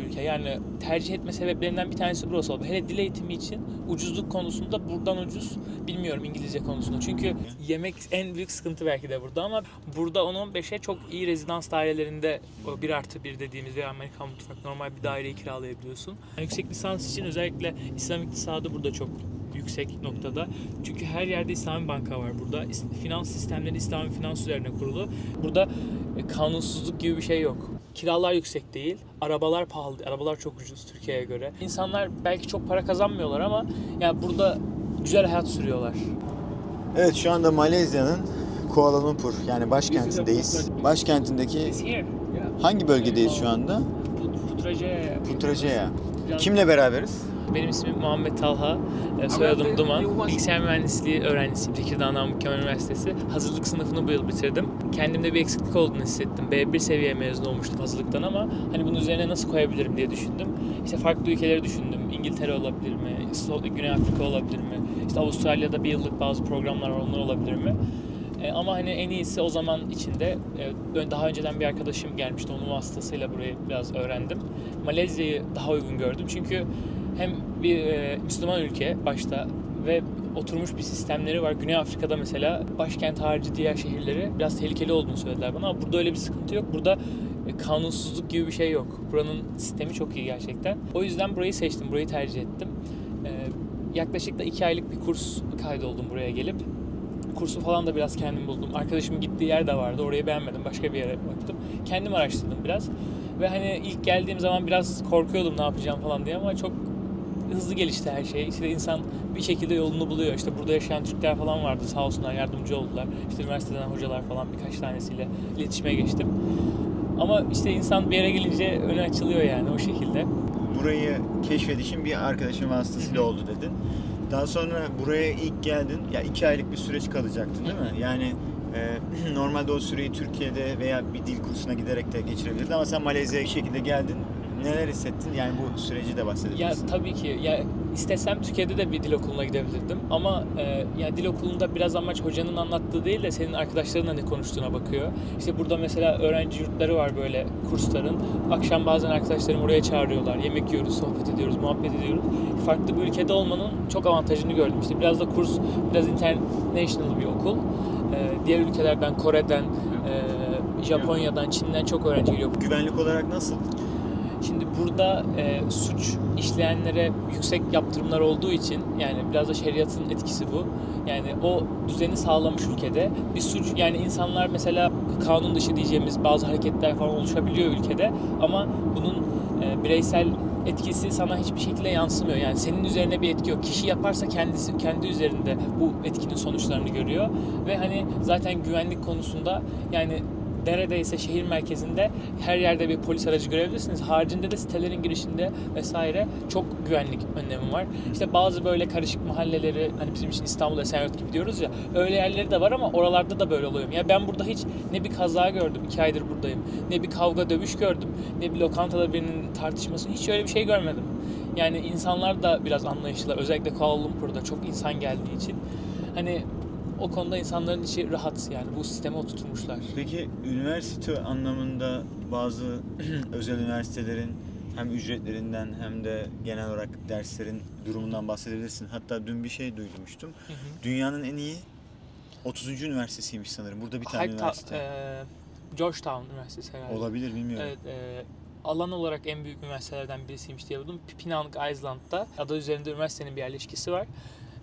ülke. Yani tercih etme sebeplerinden bir tanesi burası oldu. Hele dil eğitimi için ucuzluk konusunda buradan ucuz bilmiyorum İngilizce konusunda. Çünkü yemek en büyük sıkıntı belki de burada ama burada 10-15'e çok iyi rezidans dairelerinde o 1 artı 1 dediğimiz veya Amerikan mutfak normal bir daireyi kiralayabiliyorsun. Yani yüksek lisans için özellikle İslam iktisadı burada çok yüksek noktada. Çünkü her yerde İslami banka var burada. Finans sistemleri İslami finans üzerine kurulu. Burada e, kanunsuzluk gibi bir şey yok. Kiralar yüksek değil, arabalar pahalı, arabalar çok ucuz Türkiye'ye göre. İnsanlar belki çok para kazanmıyorlar ama ya burada güzel hayat sürüyorlar. Evet şu anda Malezya'nın Kuala Lumpur yani başkentindeyiz. Başkentindeki hangi bölgedeyiz şu anda? Putrajaya. Putrajaya. Kimle beraberiz? Benim ismim Muhammed Talha, e, soyadım Duman. Bilgisayar mühendisliği öğrencisiyim Tekirdağ Namık Kemal Üniversitesi. Hazırlık sınıfını bu yıl bitirdim. Kendimde bir eksiklik olduğunu hissettim. B1 seviye mezun olmuştum hazırlıktan ama hani bunun üzerine nasıl koyabilirim diye düşündüm. İşte farklı ülkeleri düşündüm. İngiltere olabilir mi? Güney Afrika olabilir mi? İşte Avustralya'da bir yıllık bazı programlar var onlar olabilir mi? E, ama hani en iyisi o zaman içinde e, daha önceden bir arkadaşım gelmişti onun vasıtasıyla burayı biraz öğrendim. Malezya'yı daha uygun gördüm çünkü hem bir e, Müslüman ülke başta ve oturmuş bir sistemleri var. Güney Afrika'da mesela başkent harici diğer şehirleri biraz tehlikeli olduğunu söylediler bana ama burada öyle bir sıkıntı yok. Burada e, kanunsuzluk gibi bir şey yok. Buranın sistemi çok iyi gerçekten. O yüzden burayı seçtim, burayı tercih ettim. E, yaklaşık da iki aylık bir kurs kaydoldum buraya gelip kursu falan da biraz kendim buldum. Arkadaşımın gittiği yer de vardı. Orayı beğenmedim. Başka bir yere baktım. Kendim araştırdım biraz. Ve hani ilk geldiğim zaman biraz korkuyordum ne yapacağım falan diye ama çok hızlı gelişti her şey. İşte insan bir şekilde yolunu buluyor. İşte burada yaşayan Türkler falan vardı sağ olsunlar yardımcı oldular. İşte üniversiteden hocalar falan birkaç tanesiyle iletişime geçtim. Ama işte insan bir yere gelince önü açılıyor yani o şekilde. Burayı keşfedişin bir arkadaşın vasıtasıyla oldu dedin. Daha sonra buraya ilk geldin. Ya iki aylık bir süreç kalacaktın değil mi? Yani e, normalde o süreyi Türkiye'de veya bir dil kursuna giderek de geçirebilirdin ama sen Malezya'ya bir şekilde geldin. Neler hissettin? Yani bu süreci de Ya bahsedebilirsin. tabii ki. Ya istesem Türkiye'de de bir dil okuluna gidebilirdim. Ama e, ya dil okulunda biraz amaç hocanın anlattığı değil de senin arkadaşlarınla ne konuştuğuna bakıyor. İşte burada mesela öğrenci yurtları var böyle kursların. Akşam bazen arkadaşlarım oraya çağırıyorlar. Yemek yiyoruz, sohbet ediyoruz, muhabbet ediyoruz. Farklı bir ülkede olmanın çok avantajını gördüm. İşte biraz da kurs biraz international bir okul. E, diğer ülkelerden, Kore'den, e, Japonya'dan, Çin'den çok öğrenci geliyor. Güvenlik olarak nasıl? Şimdi burada e, suç işleyenlere yüksek yaptırımlar olduğu için yani biraz da şeriatın etkisi bu. Yani o düzeni sağlamış ülkede bir suç yani insanlar mesela kanun dışı diyeceğimiz bazı hareketler falan oluşabiliyor ülkede ama bunun e, bireysel etkisi sana hiçbir şekilde yansımıyor. Yani senin üzerine bir etki yok. Kişi yaparsa kendisi kendi üzerinde bu etkinin sonuçlarını görüyor ve hani zaten güvenlik konusunda yani neredeyse şehir merkezinde her yerde bir polis aracı görebilirsiniz. Haricinde de sitelerin girişinde vesaire çok güvenlik önlemi var. İşte bazı böyle karışık mahalleleri hani bizim için İstanbul Esenyurt gibi diyoruz ya öyle yerleri de var ama oralarda da böyle oluyor. Ya ben burada hiç ne bir kaza gördüm iki aydır buradayım. Ne bir kavga dövüş gördüm. Ne bir lokantada birinin tartışmasını hiç öyle bir şey görmedim. Yani insanlar da biraz anlayışlılar. Özellikle Kuala Lumpur'da çok insan geldiği için. Hani o konuda insanların içi rahat yani bu sisteme oturtmuşlar. Peki üniversite anlamında bazı özel üniversitelerin hem ücretlerinden hem de genel olarak derslerin durumundan bahsedebilirsin. Hatta dün bir şey duymuştum. Hı hı. Dünyanın en iyi 30. üniversitesiymiş sanırım. Burada bir tane Hyde Ta- üniversite. eee, Georgetown Üniversitesi herhalde. Olabilir bilmiyorum. Evet, eee, alan olarak en büyük üniversitelerden birisiymiş diye buldum. Penang Island'da adı üzerinde üniversitenin bir yerleşkesi var.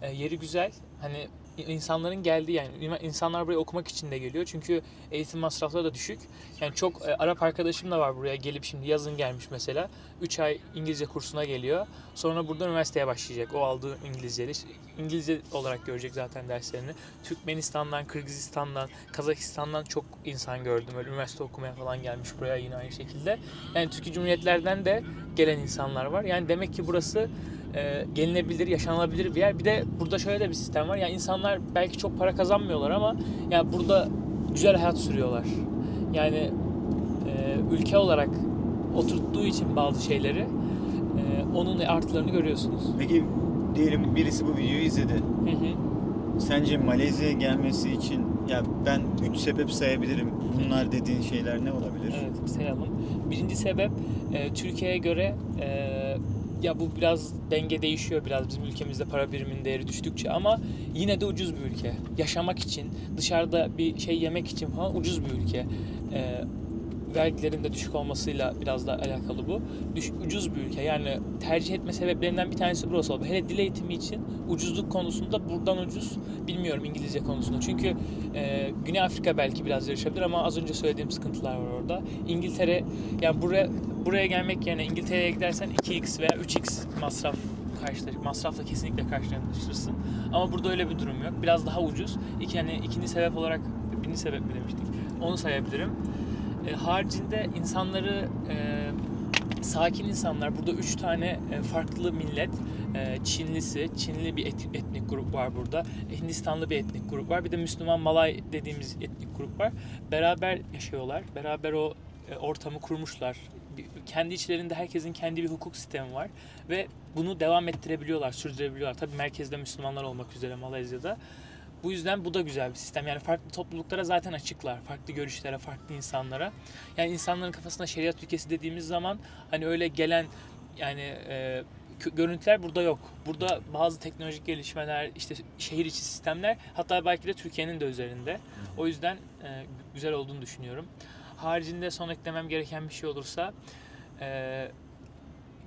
Eee, yeri güzel. Hani insanların geldiği yani insanlar buraya okumak için de geliyor. Çünkü eğitim masrafları da düşük. Yani çok e, Arap arkadaşım da var buraya gelip şimdi yazın gelmiş mesela. 3 ay İngilizce kursuna geliyor. Sonra burada üniversiteye başlayacak. O aldığı İngilizceyle. İngilizce olarak görecek zaten derslerini. Türkmenistan'dan, Kırgızistan'dan, Kazakistan'dan çok insan gördüm. Öyle üniversite okumaya falan gelmiş buraya yine aynı şekilde. Yani Türkiye Cumhuriyetlerden de gelen insanlar var. Yani demek ki burası e, gelinebilir, yaşanılabilir bir yer. Bir de burada şöyle de bir sistem var. Yani insanlar belki çok para kazanmıyorlar ama yani burada güzel hayat sürüyorlar. Yani e, ülke olarak oturttuğu için bazı şeyleri e, onun artılarını görüyorsunuz. Peki diyelim birisi bu videoyu izledi. Hı hı. Sence Malezya'ya gelmesi için ya ben üç sebep sayabilirim. Bunlar dediğin şeyler ne olabilir? Evet, sayalım. Birinci sebep e, Türkiye'ye göre e, ya bu biraz denge değişiyor biraz bizim ülkemizde para biriminin değeri düştükçe ama yine de ucuz bir ülke. Yaşamak için, dışarıda bir şey yemek için falan ucuz bir ülke. E, vergilerin de düşük olmasıyla biraz da alakalı bu. Düş, ucuz bir ülke. Yani tercih etme sebeplerinden bir tanesi burası oldu. Hele dil eğitimi için ucuzluk konusunda buradan ucuz. Bilmiyorum İngilizce konusunda. Çünkü e, Güney Afrika belki biraz yarışabilir ama az önce söylediğim sıkıntılar var orada. İngiltere, yani buraya buraya gelmek yerine İngiltere'ye gidersen 2x veya 3x masraf karşılaş, masrafla kesinlikle karşılaşırsın. Ama burada öyle bir durum yok. Biraz daha ucuz. İki, yani ikinci sebep olarak, birinci sebep mi demiştik? Onu sayabilirim. E, haricinde insanları e, sakin insanlar. Burada üç tane e, farklı millet. E, Çinlisi, Çinli bir et- etnik grup var burada. Hindistanlı bir etnik grup var. Bir de Müslüman Malay dediğimiz etnik grup var. Beraber yaşıyorlar. Beraber o e, ortamı kurmuşlar. Kendi içlerinde herkesin kendi bir hukuk sistemi var ve bunu devam ettirebiliyorlar, sürdürebiliyorlar. Tabii merkezde Müslümanlar olmak üzere Malezya'da. Bu yüzden bu da güzel bir sistem. Yani farklı topluluklara zaten açıklar. Farklı görüşlere, farklı insanlara. Yani insanların kafasında şeriat ülkesi dediğimiz zaman hani öyle gelen yani e, görüntüler burada yok. Burada bazı teknolojik gelişmeler, işte şehir içi sistemler hatta belki de Türkiye'nin de üzerinde. O yüzden e, güzel olduğunu düşünüyorum. Haricinde son eklemem gereken bir şey olursa e,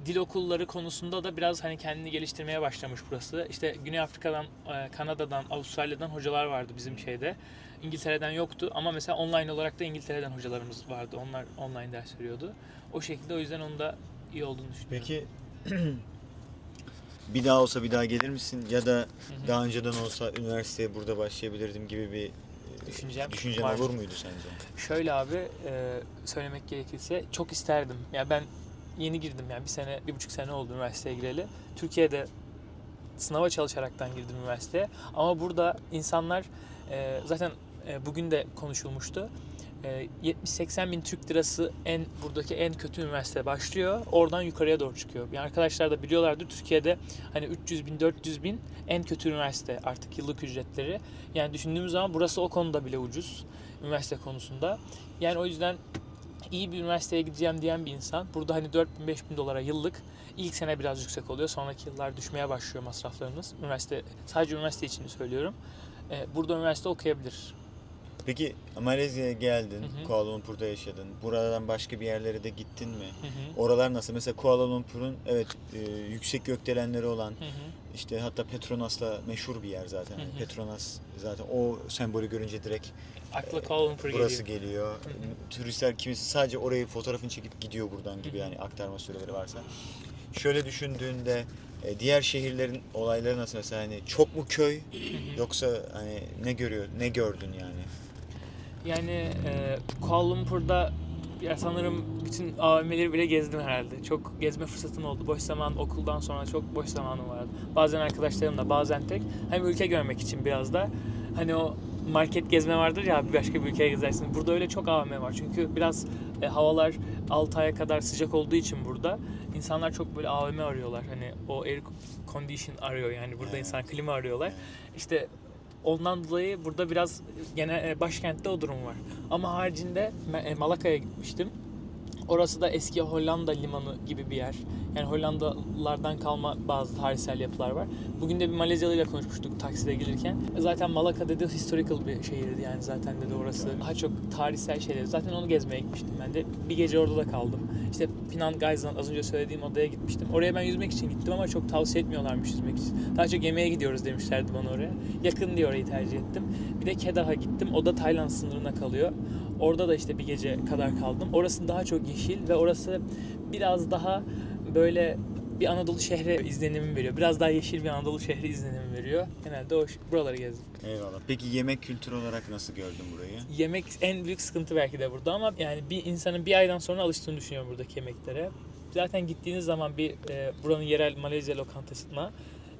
dil okulları konusunda da biraz hani kendini geliştirmeye başlamış burası. İşte Güney Afrika'dan, e, Kanada'dan, Avustralya'dan hocalar vardı bizim şeyde. İngiltere'den yoktu ama mesela online olarak da İngiltere'den hocalarımız vardı. Onlar online ders veriyordu. O şekilde o yüzden onun da iyi olduğunu düşünüyorum. Peki bir daha olsa bir daha gelir misin? Ya da daha önceden olsa üniversiteye burada başlayabilirdim gibi bir e, Düşüncem düşüncen var. olur muydu sence? Şöyle abi e, söylemek gerekirse çok isterdim. Ya ben yeni girdim yani bir sene, bir buçuk sene oldu üniversiteye gireli. Türkiye'de sınava çalışaraktan girdim üniversiteye. Ama burada insanlar e, zaten e, bugün de konuşulmuştu. E, 70-80 bin Türk lirası en buradaki en kötü üniversite başlıyor. Oradan yukarıya doğru çıkıyor. Yani arkadaşlar da biliyorlardır Türkiye'de hani 300 bin 400 bin en kötü üniversite artık yıllık ücretleri. Yani düşündüğümüz zaman burası o konuda bile ucuz üniversite konusunda. Yani o yüzden iyi bir üniversiteye gideceğim diyen bir insan burada hani 4000 5000 dolara yıllık ilk sene biraz yüksek oluyor. Sonraki yıllar düşmeye başlıyor masraflarınız. Üniversite sadece üniversite için söylüyorum. Ee, burada üniversite okuyabilir. Peki Malezya'ya geldin, Hı hı. Kuala Lumpur'da yaşadın. Buradan başka bir yerlere de gittin mi? Hı hı. Oralar nasıl? Mesela Kuala Lumpur'un evet e, yüksek gökdelenleri olan Hı hı. işte hatta Petronas'la meşhur bir yer zaten. Hı hı. Petronas zaten o sembolü görünce direkt Akla Kuala Lumpur burası geliyor. geliyor. hı. Turistler kimisi sadece orayı fotoğrafını çekip gidiyor buradan gibi Hı hı. yani aktarma süreleri varsa. Şöyle düşündüğünde e, diğer şehirlerin olayları nasıl mesela hani çok mu köy yoksa hani ne görüyor ne gördün yani? Yani e, Kuala Lumpur'da ya sanırım bütün AVM'leri bile gezdim herhalde. Çok gezme fırsatım oldu. Boş zaman okuldan sonra çok boş zamanım vardı. Bazen arkadaşlarımla bazen tek. Hem ülke görmek için biraz da. Hani o market gezme vardır ya bir başka bir ülkeye gezersin. Burada öyle çok AVM var. Çünkü biraz e, havalar 6 aya kadar sıcak olduğu için burada insanlar çok böyle AVM arıyorlar. Hani o air condition arıyor yani burada insan klima arıyorlar. İşte ondan dolayı burada biraz gene e, başkentte o durum var. Ama haricinde e, Malaka'ya gitmiştim. Orası da eski Hollanda limanı gibi bir yer. Yani Hollandalılardan kalma bazı tarihsel yapılar var. Bugün de bir Malezyalı ile konuşmuştuk takside gelirken. Zaten Malaka dedi historical bir şehirdi yani zaten dedi orası. Daha çok tarihsel şeyler. Zaten onu gezmeye gitmiştim ben de. Bir gece orada da kaldım. İşte Penang Geysan az önce söylediğim odaya gitmiştim. Oraya ben yüzmek için gittim ama çok tavsiye etmiyorlarmış yüzmek için. Daha çok yemeğe gidiyoruz demişlerdi bana oraya. Yakın diye orayı tercih ettim. Bir de Kedah'a gittim. O da Tayland sınırına kalıyor. Orada da işte bir gece kadar kaldım. Orası daha çok yeşil ve orası biraz daha böyle bir Anadolu şehri izlenimi veriyor. Biraz daha yeşil bir Anadolu şehri izlenimi veriyor. Genelde o buraları gezdim. Eyvallah. Peki yemek kültürü olarak nasıl gördün burayı? Yemek en büyük sıkıntı belki de burada ama yani bir insanın bir aydan sonra alıştığını düşünüyorum buradaki yemeklere. Zaten gittiğiniz zaman bir e, buranın yerel Malezya lokantasına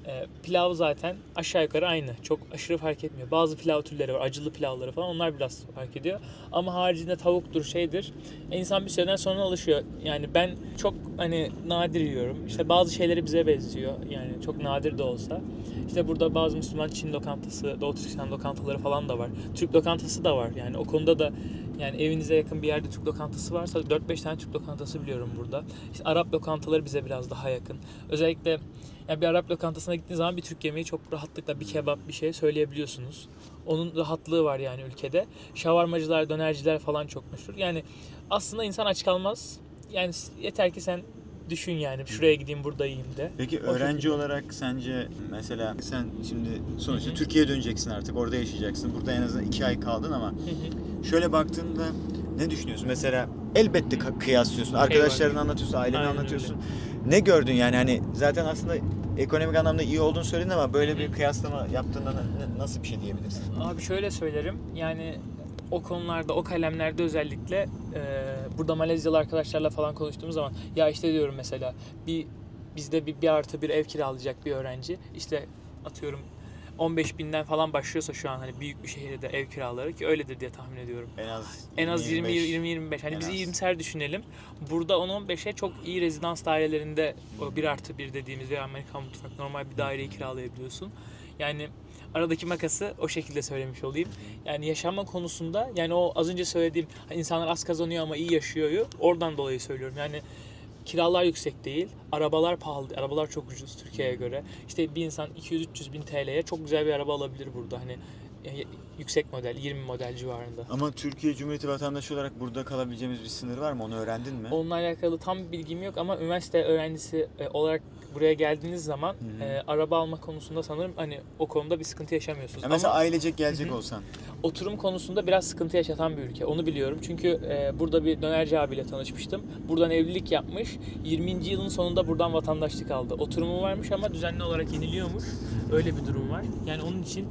E, pilav zaten aşağı yukarı aynı. Çok aşırı fark etmiyor. Bazı pilav türleri var. Acılı pilavları falan. Onlar biraz fark ediyor. Ama haricinde tavuktur şeydir. İnsan bir süreden sonra alışıyor. Yani ben çok hani nadir yiyorum. İşte bazı şeyleri bize benziyor. Yani çok nadir de olsa. İşte burada bazı Müslüman Çin lokantası, Doğu Türkistan lokantaları falan da var. Türk lokantası da var. Yani o konuda da yani evinize yakın bir yerde Türk lokantası varsa 4-5 tane Türk lokantası biliyorum burada. İşte Arap lokantaları bize biraz daha yakın. Özellikle yani bir Arap lokantasına gittiğiniz zaman bir Türk yemeği çok rahatlıkla bir kebap bir şey söyleyebiliyorsunuz. Onun rahatlığı var yani ülkede. Şavarmacılar, dönerciler falan çok meşhur. Yani aslında insan aç kalmaz. Yani yeter ki sen düşün yani şuraya gideyim burada yiyeyim de. Peki O öğrenci şekilde. olarak sence mesela sen şimdi sonuçta Hı hı. Türkiye'ye döneceksin artık orada yaşayacaksın. Burada en azından iki ay kaldın ama Hı hı. şöyle baktığında ne düşünüyorsun? Mesela elbette kıyaslıyorsun. Arkadaşlarını anlatıyorsun, aileni Aynen anlatıyorsun. Ne gördün yani hani zaten aslında ekonomik anlamda iyi olduğunu söyledin ama böyle bir kıyaslama yaptığında na- nasıl bir şey diyebilirsin? Abi şöyle söylerim yani o konularda, o kalemlerde özellikle e, burada Malezyalı arkadaşlarla falan konuştuğumuz zaman ya işte diyorum mesela bir bizde bir, bir artı bir ev kiralayacak bir öğrenci işte atıyorum 15 binden falan başlıyorsa şu an hani büyük bir şehirde ev kiraları ki öyledir diye tahmin ediyorum. En az En az 20 25. 20 25. Hani En bizi az. iyimser düşünelim. Burada 10 15'e çok iyi rezidans dairelerinde o 1 artı 1 dediğimiz veya Amerikan mutfak normal bir daireyi kiralayabiliyorsun. Yani aradaki makası o şekilde söylemiş olayım. Yani yaşama konusunda yani o az önce söylediğim hani insanlar az kazanıyor ama iyi yaşıyor oradan dolayı söylüyorum. Yani kiralar yüksek değil, arabalar pahalı, arabalar çok ucuz Türkiye'ye göre. İşte bir insan 200-300 bin TL'ye çok güzel bir araba alabilir burada hani e, yüksek model, 20 model civarında. Ama Türkiye Cumhuriyeti vatandaşı olarak burada kalabileceğimiz bir sınır var mı? Onu öğrendin mi? Onunla alakalı tam bilgim yok ama üniversite öğrencisi e, olarak buraya geldiğiniz zaman e, araba alma konusunda sanırım hani o konuda bir sıkıntı yaşamıyorsunuz. Ya mesela ama ailecek gelecek Hı hı. olsan. oturum konusunda biraz sıkıntı yaşatan bir ülke. Onu biliyorum. Çünkü e, burada bir dönerci abiyle tanışmıştım. Buradan evlilik yapmış. 20. yılın sonunda buradan vatandaşlık aldı. Oturumu varmış ama düzenli olarak yeniliyormuş. Öyle bir durum var. Yani onun için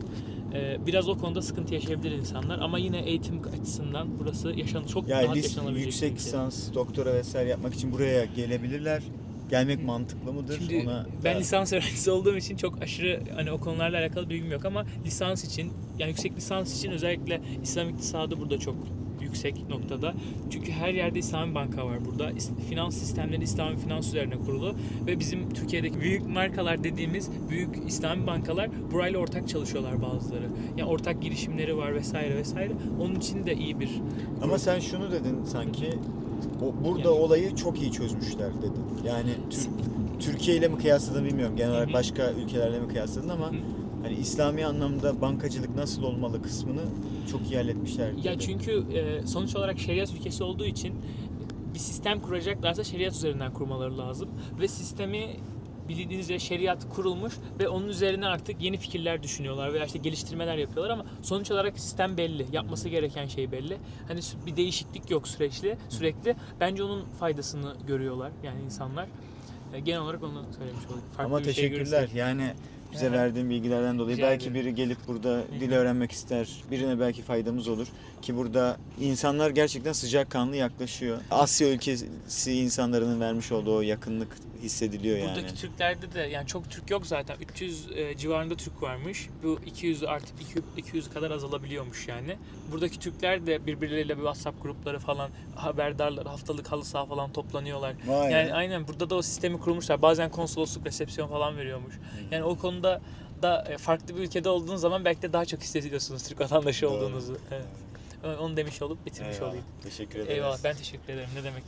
e, biraz o konuda sıkıntı yaşayabilir insanlar ama yine eğitim açısından burası yaşan çok Ya rahat yaşanabilecek yüksek lisans, doktora vesaire yapmak için buraya gelebilirler. Gelmek mantıklı mıdır? Şimdi Ona ben da- lisans öğrencisi olduğum için çok aşırı hani o konularla alakalı bilgim yok ama lisans için yani yüksek lisans için özellikle İslam iktisadı burada çok yüksek noktada. Çünkü her yerde İslami banka var burada. Finans sistemleri İslami finans üzerine kurulu ve bizim Türkiye'deki büyük markalar dediğimiz büyük İslami bankalar burayla ortak çalışıyorlar bazıları. Yani ortak girişimleri var vesaire vesaire. Onun için de iyi bir Ama sen şunu dedin sanki. O, burada Yani- olayı çok iyi çözmüşler dedin. Yani Tür- Türkiye ile mi kıyasladın bilmiyorum. Genel olarak başka ülkelerle mi kıyasladın ama hani İslami anlamda bankacılık nasıl olmalı kısmını çok iyi halletmişler. Ya dedin. çünkü e, sonuç olarak şeriat ülkesi olduğu için bir sistem kuracaklarsa şeriat üzerinden kurmaları lazım ve sistemi bildiğiniz üzere şeriat kurulmuş ve onun üzerine artık yeni fikirler düşünüyorlar veya işte geliştirmeler yapıyorlar ama sonuç olarak sistem belli. Yapması gereken şey belli. Hani bir değişiklik yok sürekli. Sürekli. Bence onun faydasını görüyorlar yani insanlar. E, genel olarak onu söylemiş olayım. Farklı Ama şey teşekkürler. görürsek. yani bize Aha. verdiğin bilgilerden dolayı Rica belki ederim. biri gelip burada dil öğrenmek ister. Birine belki faydamız olur ki burada insanlar gerçekten sıcakkanlı yaklaşıyor. Asya ülkesi insanların vermiş olduğu o yakınlık hissediliyor yani. Buradaki Türklerde de yani çok Türk yok zaten. 300 e, civarında Türk varmış. Bu 200 artık 200 kadar azalabiliyormuş yani. Buradaki Türkler de birbirleriyle bir WhatsApp grupları falan haberdarlar. Haftalık halı saha falan toplanıyorlar. Vay Yani aynen burada da o sistemi kurmuşlar. Bazen konsolosluk resepsiyon falan veriyormuş. Yani o konuda da e, farklı bir ülkede olduğunuz zaman belki de daha çok hissediyorsunuz Türk vatandaşı Doğru. olduğunuzu. Evet. Onu demiş olup bitirmiş Eyvallah. olayım. Teşekkür ederiz. Eyvallah ben teşekkür ederim. Ne demek?